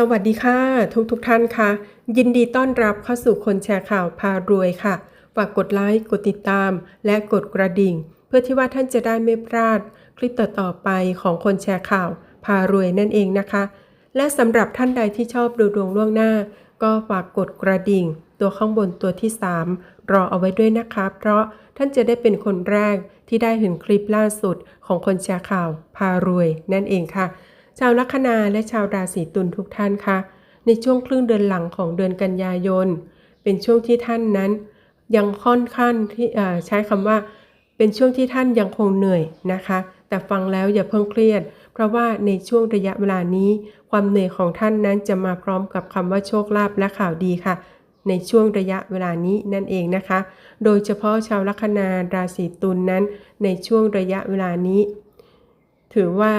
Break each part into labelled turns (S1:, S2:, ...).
S1: สวัสดีค่ะ ทุกทุกท่านค่ะ ยินดีต้อนรับเข้าสู่คนแชร์ข่าวพารวยค่ะฝากกดไลค์กดติดตาม และกดกระดิ่ง เพื่อที่ว่าท่านจะได้ไม่พลาด คลิปต่อๆไปของคนแชร์ข่าวพารวยนั่นเองนะคะ และสำหรับท่านใดที่ชอบดูดวงล่วงหน้า ก็ฝากกดกระดิ่ง ตัวข้างบนตัวที่ 3 รอเอาไว้ด้วยนะคะ เพราะท่านจะได้เป็นคนแรกที่ได้เห็นคลิปล่าสุดของคนแชร์ข่าวพารวยนั่นเองค่ะ ชาวลัคนาและชาวราศีตุลทุกท่านคะในช่วงครึ่งเดือนหลังของเดือนกันยายน เป็นช่วงที่ท่านนั้น ยังค่อนข้างที่ใช้คำว่า เป็นช่วงที่ท่านยังคงเหนื่อยนะคะ แต่ฟังแล้วอย่าเพิ่งเครียด เพราะว่าในช่วงระยะเวลานี้ ความเหนื่อยของท่านนั้นจะมาพร้อมกับคำว่าโชคลาภและข่าวดีค่ะ ในช่วงระยะเวลานี้นั่นเองนะคะ โดยเฉพาะชาวลัคนาราศีตุลนนั้น ในช่วงระยะเวลานี้ ถือว่า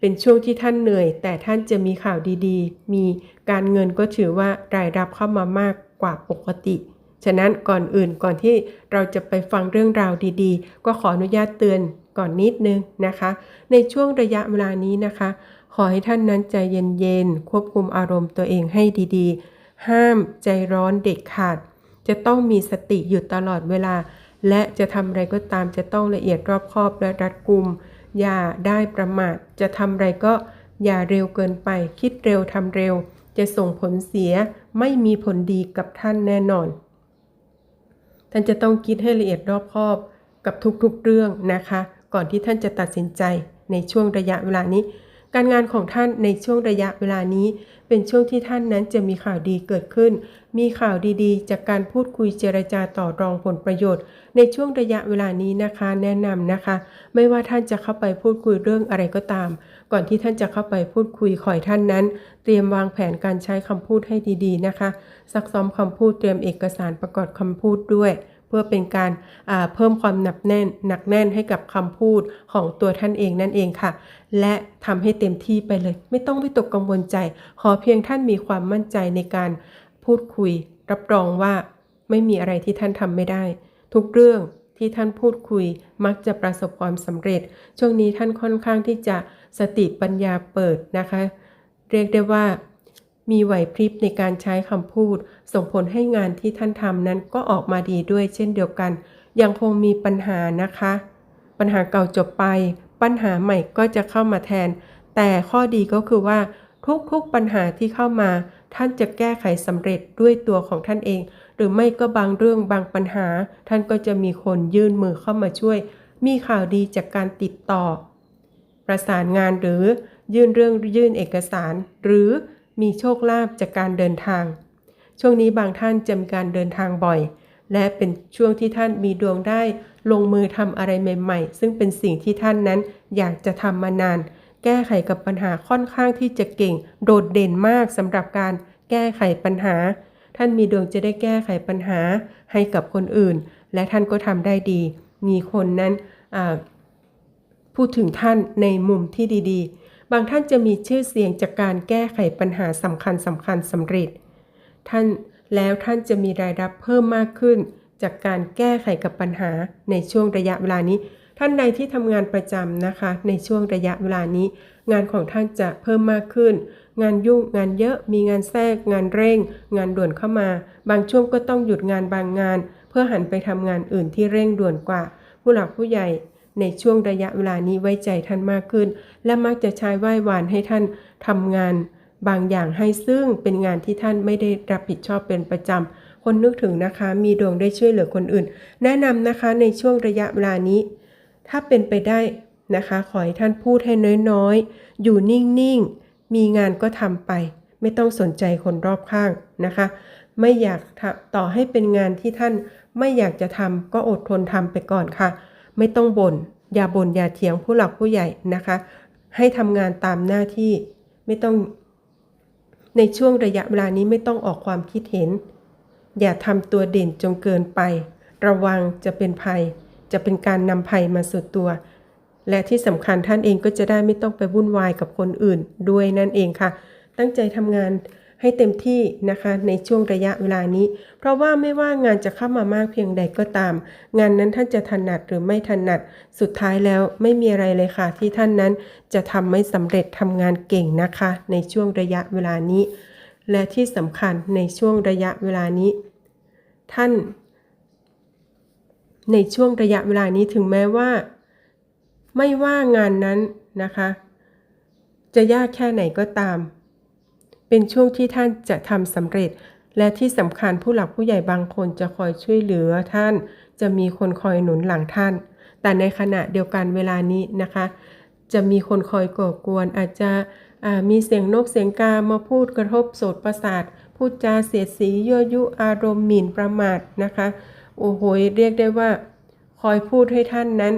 S1: เป็นช่วงที่ท่านเหนื่อย แต่ท่านจะมีข่าวดีๆ มีการเงินก็ถือว่ารายรับเข้ามามากกว่าปกติ ฉะนั้นก่อนอื่นก่อนที่เราจะไปฟังเรื่องราวดีๆ ก็ขออนุญาตเตือนก่อนนิดนึงนะคะ ในช่วงระยะเวลานี้นะคะ ขอให้ท่านนั้นใจเย็นๆควบคุมอารมณ์ตัวเองให้ดีๆ ห้ามใจร้อนเด็ดขาด จะต้องมีสติอยู่ตลอดเวลา และจะทำอะไรก็ตามจะต้องละเอียดรอบคอบและรัดกุม อย่าได้ประมาท จะทำอะไรก็อย่าเร็วเกินไป คิดเร็วทำเร็ว จะส่งผลเสียไม่มีผลดีกับท่านแน่นอน ท่านจะต้องคิดให้ละเอียดรอบคอบกับทุกๆเรื่องนะคะ ก่อนที่ท่านจะตัดสินใจในช่วงระยะเวลานี้ การงานของท่านในช่วงระยะเวลานี้ เป็นช่วงที่ท่านนั้นจะมีข่าวดีเกิดขึ้น มีข่าวดีๆ จากการพูดคุยเจรจาต่อรองผลประโยชน์ ในช่วงระยะเวลานี้นะคะ แนะนำนะคะ ไม่ว่าท่านจะเข้าไปพูดคุยเรื่องอะไรก็ตาม ก่อนที่ท่านจะเข้าไปพูดคุยขอให้ท่านนั้น เตรียมวางแผนการใช้คำพูดให้ดีๆนะคะ ซักซ้อมคำพูดเตรียมเอกสารประกอบคำพูดด้วย เพื่อเป็นการาเพิ่มความหนักแน่นหนักแน่นให้กับคำพูดของตัวท่านเองนั่นเองค่ะ และทำให้เต็มที่ไปเลย ไม่ต้องวิตกกังวลใจ ขอเพียงท่านมีความมั่นใจในการพูดคุย รับรองว่าไม่มีอะไรที่ท่านทำไม่ได้ ทุกเรื่องที่ท่านพูดคุยมักจะประสบความสำเร็จ ช่วงนี้ท่านค่อนข้างที่จะสติปัญญาเปิดนะคะ เรียกได้ว่า มีไหวพริบในการใช้คำพูด ส่งผลให้งานที่ท่านทำนั้นก็ออกมาดีด้วยเช่นเดียวกัน ยังคงมีปัญหานะคะ ปัญหาเก่าจบไป ปัญหาใหม่ก็จะเข้ามาแทน แต่ข้อดีก็คือว่า ทุกๆปัญหาที่เข้ามา ท่านจะแก้ไขสำเร็จด้วยตัวของท่านเอง หรือไม่ก็บางเรื่องบางปัญหา ท่านก็จะมีคนยื่นมือเข้ามาช่วย มีข่าวดีจากการติดต่อ ประสานงานหรือยื่นเรื่องยื่นเอกสาร หรือ มีโชคลาภจากการเดินทาง ช่วงนี้บางท่านจะมีการเดินทางบ่อย และเป็นช่วงที่ท่านมีดวงได้ ลงมือทำอะไรใหม่ๆ ซึ่งเป็นสิ่งที่ท่านนั้นอยากจะทำมานาน แก้ไขกับปัญหาค่อนข้างที่จะเก่ง โดดเด่นมากสำหรับการแก้ไขปัญหา ท่านมีดวงจะได้แก้ไขปัญหาให้กับคนอื่น และท่านก็ทำได้ดี มีคนนั้นพูดถึงท่านในมุมที่ดี ๆ บางท่านจะมีชื่อเสียงจากการแก้ไขปัญหาสำคัญสำคัญสำเร็จ ท่านแล้วท่านจะมีรายรับเพิ่มมากขึ้น จากการแก้ไขกับปัญหาในช่วงระยะเวลานี้ ท่านใดที่ทำงานประจำนะคะ ในช่วงระยะเวลานี้ งานของท่านจะเพิ่มมากขึ้น งานยุ่งงานเยอะมีงานแทรก งานเร่ง งานด่วนเข้ามา บางช่วงก็ต้องหยุดงานบางงาน เพื่อหันไปทำงานอื่นที่เร่งด่วนกว่า ผู้หลักผู้ใหญ่ ในช่วงระยะเวลานี้ไว้ใจท่านมากขึ้น และมักจะใช้ไหว้วานให้ท่านทำงาน บางอย่างให้ซึ่งเป็นงานที่ท่านไม่ได้รับผิดชอบเป็นประจำคนนึกถึงนะคะ มีดวงได้ช่วยเหลือคนอื่น แนะนำนะคะในช่วงระยะเวลานี้ ถ้าเป็นไปได้นะคะ ขอให้ท่านพูดให้น้อยๆ อยู่นิ่งๆ มีงานก็ทำไป ไม่ต้องสนใจคนรอบข้างนะคะ ไม่อยากทำต่อให้เป็นงานที่ท่านไม่อยากจะทำก็อดทนทำไปก่อนค่ะ ไม่ต้องบน่น อย่าบ่นอย่าเถียงผู้หลักผู้ใหญ่นะคะ ให้ทำงานตามหน้าที่ไม่ต้อง ในช่วงระยะเวลานี้ไม่ต้องออกความคิดเห็น อย่าทำตัวเด่นจนเกินไป ระวังจะเป็นภัย จะเป็นการนำภัยมาสู่ตัว และที่สำคัญท่านเองก็จะได้ไม่ต้องไปวุ่นวายกับคนอื่นด้วยนั่นเองค่ะ ตั้งใจทำงาน ให้เต็มที่นะคะในช่วงระยะเวลานี้ เพราะว่าไม่ว่างานจะเข้ามามากเพียงใดก็ตาม งานนั้นท่านจะถนัดหรือไม่ถนัด สุดท้ายแล้วไม่มีอะไรเลยค่ะ ที่ท่านนั้นจะทำไม่สำเร็จทำงานเก่งนะคะ ในช่วงระยะเวลานี้ และที่สำคัญในช่วงระยะเวลานี้ ท่าน ในช่วงระยะเวลานี้ถึงแม้ว่า ไม่ว่างานนั้นนะคะ จะยากแค่ไหนก็ตาม เป็นช่วงที่ท่านจะทำสำเร็จ และที่สำคัญผู้หลักผู้ใหญ่บางคนจะคอยช่วยเหลือท่าน จะมีคนคอยหนุนหลังท่าน แต่ในขณะเดียวกันเวลานี้นะคะ จะมีคนคอยก่อกวน อาจจะมีเสียงนกเสียงกามาพูดกระทบโสตประสาทพูดจาเสียดสียั่วยุอารมณ์หมิ่นประมาทนะคะโอ้โหเรียกได้ว่า คอยพูดให้ท่านนั้น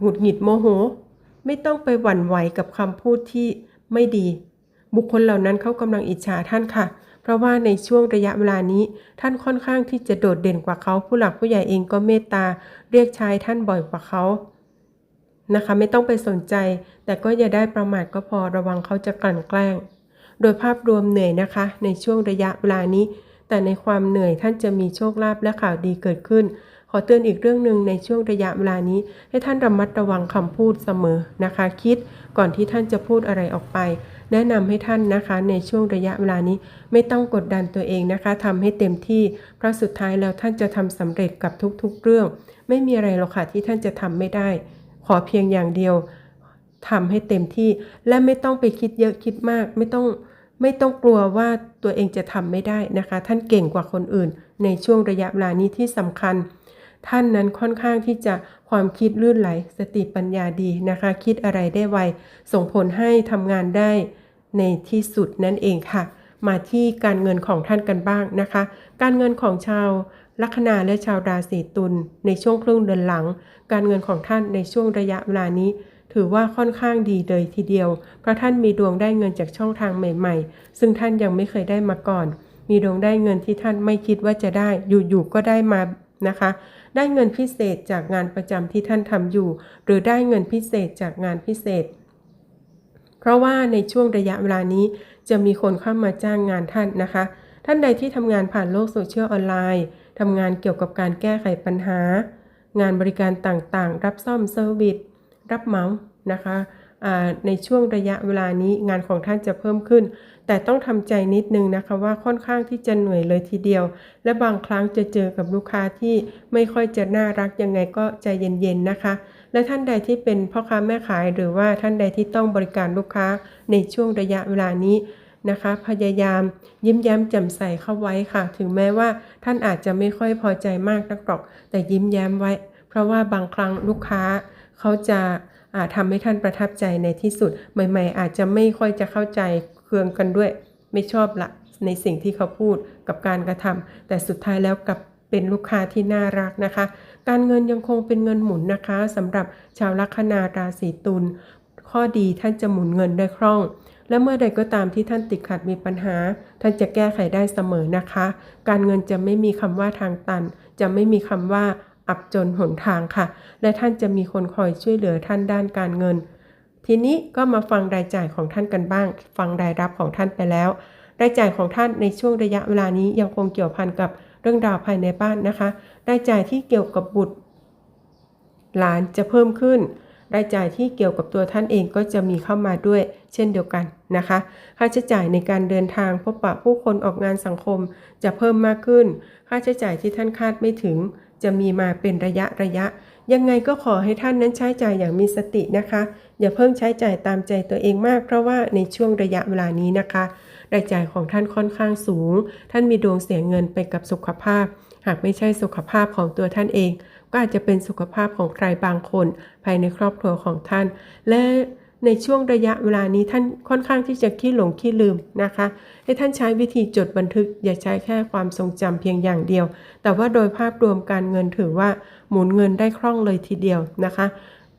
S1: หงุดหงิดโมโห ไม่ต้องไปหวั่นไหวกับคำพูดที่ไม่ดี บุคคลเหล่านั้นเขากำลังอิจฉาท่านค่ะ เพราะว่าในช่วงระยะเวลานี้ ท่านค่อนข้างที่จะโดดเด่นกว่าเขาผู้หลักผู้ใหญ่เองก็เมตตา เรียกใช้ท่านบ่อยกว่าเขานะคะไม่ต้องไปสนใจ แต่ก็อย่าได้ประมาทก็พอระวังเขาจะกลั่นแกล้ง โดยภาพรวมเหนื่อยนะคะ ในช่วงระยะเวลานี้ แต่ในความเหนื่อยท่านจะมีโชคลาภและข่าวดีเกิดขึ้น ขอเตือนอีกเรื่องหนึ่งในช่วงระยะเวลานี้ ให้ท่านระมัดระวังคำพูดเสมอนะคะ คิดก่อนที่ท่านจะพูดอะไรออกไป แนะนำให้ท่านนะคะ ในช่วงระยะเวลานี้ ไม่ต้องกดดันตัวเองนะคะทำให้เต็มที่ เพราะสุดท้ายแล้วท่านจะทำสำเร็จกับทุกๆ เรื่อง ไม่มีอะไรหรอกค่ะที่ท่านจะทำไม่ได้ ขอเพียงอย่างเดียวทำให้เต็มที่ และไม่ต้องไปคิดเยอะคิดมาก ไม่ต้องไม่ต้องกลัวว่าตัวเองจะทำไม่ได้นะคะ ท่านเก่งกว่าคนอื่น ในช่วงระยะเวลานี้ที่สำคัญ ท่านนั้นค่อนข้างที่จะความคิดลื่นไหล สติปัญญาดีนะคะ คิดอะไรได้ไว ส่งผลให้ทำงานได้ในที่สุดนั่นเองค่ะ มาที่การเงินของท่านกันบ้างนะคะ การเงินของชาวลัคนาและชาวราศีตุลในช่วงครึ่งเดือนหลัง การเงินของท่านในช่วงระยะเวลานี้ ถือว่าค่อนข้างดีเลยทีเดียว เพราะท่านมีดวงได้เงินจากช่องทางใหม่ ๆ ซึ่งท่านยังไม่เคยได้มาก่อน มีดวงได้เงินที่ท่านไม่คิดว่าจะได้อยู่ๆก็ได้มานะคะ ได้เงินพิเศษจากงานประจำที่ท่านทำอยู่ หรือได้เงินพิเศษจากงานพิเศษ เพราะว่าในช่วงระยะเวลานี้จะมีคนเข้ามาจ้างงานท่านนะคะ ท่านใดที่ทำงานผ่านโลกโซเชียลออนไลน์ทำงานเกี่ยวกับการแก้ไขปัญหา งานบริการต่างๆ รับซ่อมเซอร์วิสรับเหมานะคะ ในช่วงระยะเวลานี้งานของท่านจะเพิ่มขึ้น แต่ต้องทำใจนิดนึงนะคะว่าค่อนข้างที่จะเหนื่อยเลยทีเดียว และบางครั้งจะเจอกับลูกค้าที่ไม่ค่อยจะน่ารักยังไงก็ใจเย็นๆนะคะ และท่านใดที่เป็นพ่อค้าแม่ขาย หรือว่าท่านใดที่ต้องบริการลูกค้าในช่วงระยะเวลานี้นะคะพยายามยิ้มแย้มแจ่มใสเข้าไว้ค่ะ ถึงแม้ว่าท่านอาจจะไม่ค่อยพอใจมากนักหรอก แต่ยิ้มแย้มไว้ เพราะว่าบางครั้งลูกค้าเขาจะ อาทำให้ท่านประทับใจในที่สุด ใหม่ ๆ อาจจะไม่ค่อยจะเข้าใจเคืองกันด้วย ไม่ชอบละในสิ่งที่เขาพูดกับการกระทำแต่สุดท้ายแล้วกลับเป็นลูกค้าที่น่ารักนะคะ การเงินยังคงเป็นเงินหมุนนะคะสำหรับชาวลัคนาราศีตุลข้อดีท่านจะหมุนเงินได้คล่อง และเมื่อใดก็ตามที่ท่านติดขัดมีปัญหา ท่านจะแก้ไขได้เสมอนะคะ การเงินจะไม่มีคำว่าทางตัน จะไม่มีคำว่า อับจนหนทางค่ะ และท่านจะมีคนคอยช่วยเหลือท่านด้านการเงิน ทีนี้ก็มาฟังรายจ่ายของท่านกันบ้าง ฟังรายรับของท่านไปแล้ว รายจ่ายของท่านในช่วงระยะเวลานี้ยังคงเกี่ยวพันกับเรื่องราวภายในบ้านนะคะ รายจ่ายที่เกี่ยวกับบุตร หลานจะเพิ่มขึ้น รายจ่ายที่เกี่ยวกับตัวท่านเองก็จะมีเข้ามาด้วย เช่นเดียวกันนะคะ ค่าใช้จ่ายในการเดินทางพบปะผู้คนออกงานสังคมจะเพิ่มมากขึ้น ค่าใช้จ่ายที่ท่านคาดไม่ถึง จะมีมาเป็นระยะระยะ ยังไงก็ขอให้ท่านนั้นใช้จ่ายอย่างมีสตินะคะ อย่าเพิ่งใช้จ่ายตามใจตัวเองมาก เพราะว่าในช่วงระยะเวลานี้นะคะ รายจ่ายของท่านค่อนข้างสูง ท่านมีดวงเสียเงินไปกับสุขภาพ หากไม่ใช่สุขภาพของตัวท่านเอง ก็อาจจะเป็นสุขภาพของใครบางคน ภายในครอบครัวของท่าน และ ในช่วงระยะเวลานี้ท่านค่อนข้างที่จะขี้หลงขี้ลืมนะคะ ให้ท่านใช้วิธีจดบันทึก อย่าใช้แค่ความทรงจำเพียงอย่างเดียว แต่ว่าโดยภาพรวมการเงินถือว่าหมุนเงินได้คล่องเลยทีเดียวนะคะ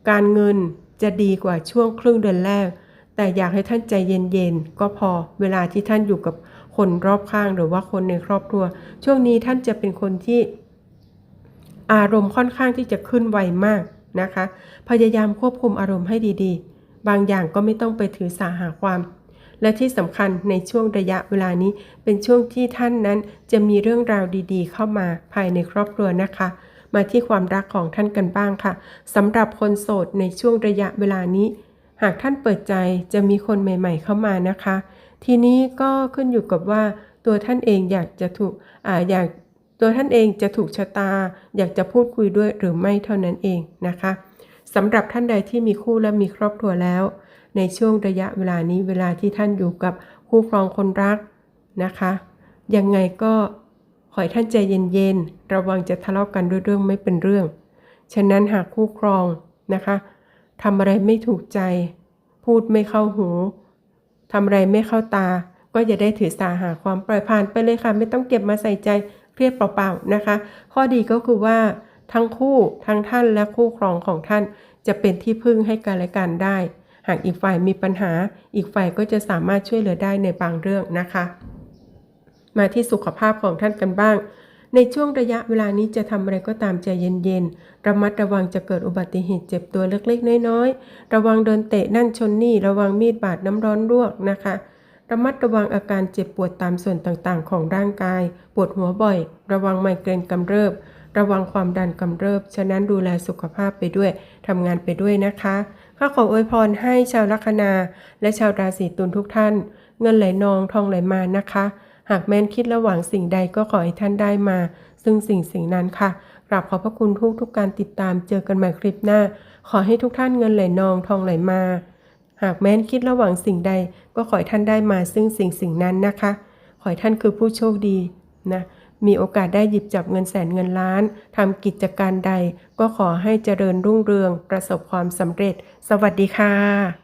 S1: การเงินจะดีกว่าช่วงครึ่งเดือนแรก แต่อยากให้ท่านใจเย็นๆก็พอเวลาที่ท่านอยู่กับคนรอบข้างหรือว่าคนในครอบครัว ช่วงนี้ท่านจะเป็นคนที่อารมณ์ค่อนข้างที่จะขึ้นไวมากนะคะ พยายามควบคุมอารมณ์ให้ดีๆ บางอย่างก็ไม่ต้องไปถือสาหาความ และที่สำคัญในช่วงระยะเวลานี้เป็นช่วงที่ท่านนั้นจะมีเรื่องราวดีๆ เข้ามาภายในครอบครัวนะคะ มาที่ความรักของท่านกันบ้างค่ะสำหรับคนโสดในช่วงระยะเวลานี้ หากท่านเปิดใจจะมีคนใหม่ ๆ เข้ามานะคะ ทีนี้ก็ขึ้นอยู่กับว่าตัวท่านเองอยากจะถูกออยากตัวท่านเองจะถูกชะตา อยากจะพูดคุยด้วยหรือไม่เท่านั้นเองนะคะ สำหรับท่านใดที่มีคู่และมีครอบครัวแล้ว ในช่วงระยะเวลานี้เวลาที่ท่านอยู่กับคู่ครองคนรักนะคะ ยังไงก็ขอให้ท่านใจเย็นๆ ระวังจะทะเลาะกันด้วยเรื่องไม่เป็นเรื่อง ฉะนั้นหากคู่ครองนะคะทำอะไรไม่ถูกใจ พูดไม่เข้าหูทำอะไรไม่เข้าตา ก็อย่าได้ถือสาหาความปล่อยผ่านไปเลยค่ะ ไม่ต้องเก็บมาใส่ใจเครียดเปล่าๆนะคะ ข้อดีก็คือว่า ทั้งคู่ทั้งท่านและคู่ครองของท่าน จะเป็นที่พึ่งให้กันและกันได้ หากอีกฝ่ายมีปัญหา อีกฝ่ายก็จะสามารถช่วยเหลือได้ในบางเรื่องนะคะ มาที่สุขภาพของท่านกันบ้าง ในช่วงระยะเวลานี้จะทำอะไรก็ตามใจเย็นๆ ระมัดระวังจะเกิดอุบัติเหตุเจ็บตัวเล็กๆ น้อยๆ ระวังโดนเตะนั่นชนนี่ ระวังมีดบาดน้ำร้อนลวกนะคะระมัดระวังอาการเจ็บปวดตามส่วนต่างๆ ของร่างกาย ปวดหัวบ่อย ระวังไมเกรนกำเริบ ระวังความดันกำเริบ ฉะนั้นดูแลสุขภาพไปด้วยทำงานไปด้วยนะคะข้าขออวยพรให้ชาวลัคนา และชาวราศีตุลทุกท่าน เงินไหลนองทองไหลมานะคะ หากแม้นคิดระหว่างสิ่งใดก็ขอให้ท่านได้มา ซึ่งสิ่งสิ่งนั้นค่ะกราบขอบพระคุณทุกทุกการติดตามเจอกันใหม่คลิปหน้า ขอให้ทุกท่านเงินไหลนองทองไหลมา หากแม้นคิดระหว่างสิ่งใด ก็ขอให้ท่านได้มาซึ่งสิ่งสิ่งนั้นนะคะ ขอให้ท่านคือผู้โชคดีนะ มีโอกาสได้หยิบจับเงินแสนเงินล้านทำกิจการใด ก็ขอให้เจริญรุ่งเรือง ประสบความสำเร็จ สวัสดีค่ะ